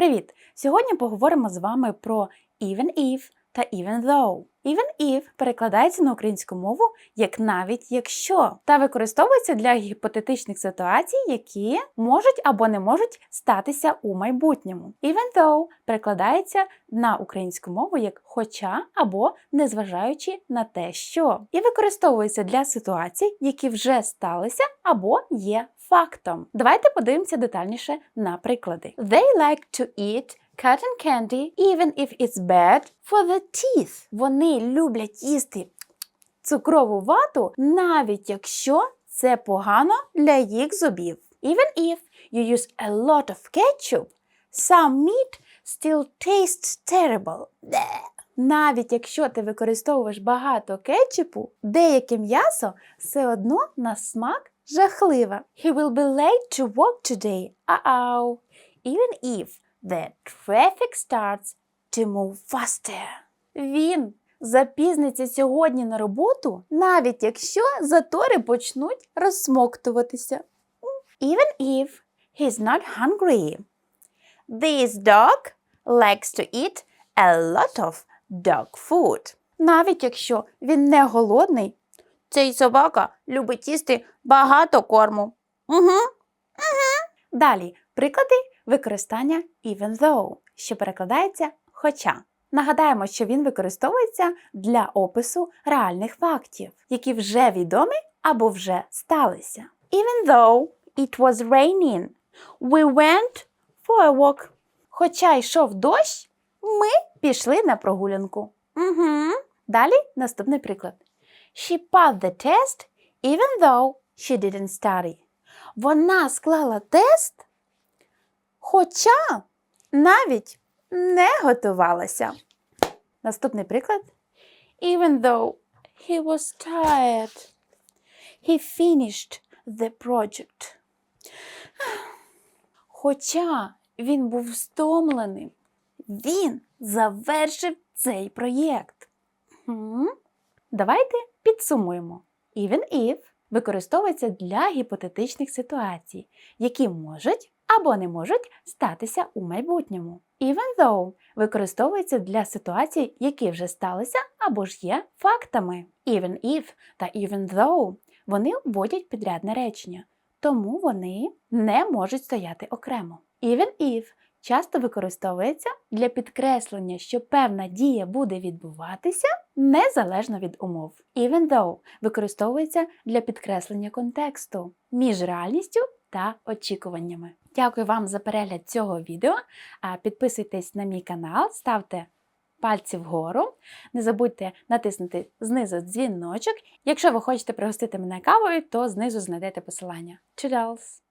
Привіт! Сьогодні поговоримо з вами про even if та even though. Even if перекладається на українську мову як навіть якщо та використовується для гіпотетичних ситуацій, які можуть або не можуть статися у майбутньому. Even though перекладається на українську мову як хоча або незважаючи на те, що, і використовується для ситуацій, які вже сталися або є фактом. Давайте подивимося детальніше на приклади. They like to eat cotton candy even if it's bad for the teeth. Вони люблять їсти цукрову вату, навіть якщо це погано для їх зубів. Even if you use a lot of ketchup, some meat still tastes terrible. Навіть якщо ти використовуєш багато кетчупу, деяке м'ясо все одно на смак жахливе. He will be late to work today. Uh-oh. Even if the traffic starts to move faster. Він запізниться сьогодні на роботу, навіть якщо затори почнуть розсмоктуватися. Even if he's not hungry. This dog likes to eat a lot of dog food. Навіть якщо він не голодний, цей собака любить їсти багато корму. Угу. Угу. Далі приклади використання even though, що перекладається хоча. Нагадаємо, що він використовується для опису реальних фактів, які вже відомі або вже сталися. Even though it was raining, we went for a walk. Хоча йшов дощ, ми пішли на прогулянку. Угу. Далі наступний приклад. She passed the test even though she didn't study. Вона склала тест, хоча навіть не готувалася. Наступний приклад. Even though he was tired, he finished the project. Хоча він був стомлений, він завершив цей проєкт. Давайте підсумуємо. Even if використовується для гіпотетичних ситуацій, які можуть або не можуть статися у майбутньому. Even though використовується для ситуацій, які вже сталися або ж є фактами. Even if та even though вони вводять підрядне речення, тому вони не можуть стояти окремо. Even if часто використовується для підкреслення, що певна дія буде відбуватися незалежно від умов. Even though використовується для підкреслення контексту між реальністю та очікуваннями. Дякую вам за перегляд цього відео. Підписуйтесь на мій канал, ставте пальці вгору. Не забудьте натиснути знизу дзвіночок. Якщо ви хочете пригостити мене кавою, то знизу знайдете посилання. Чудалс!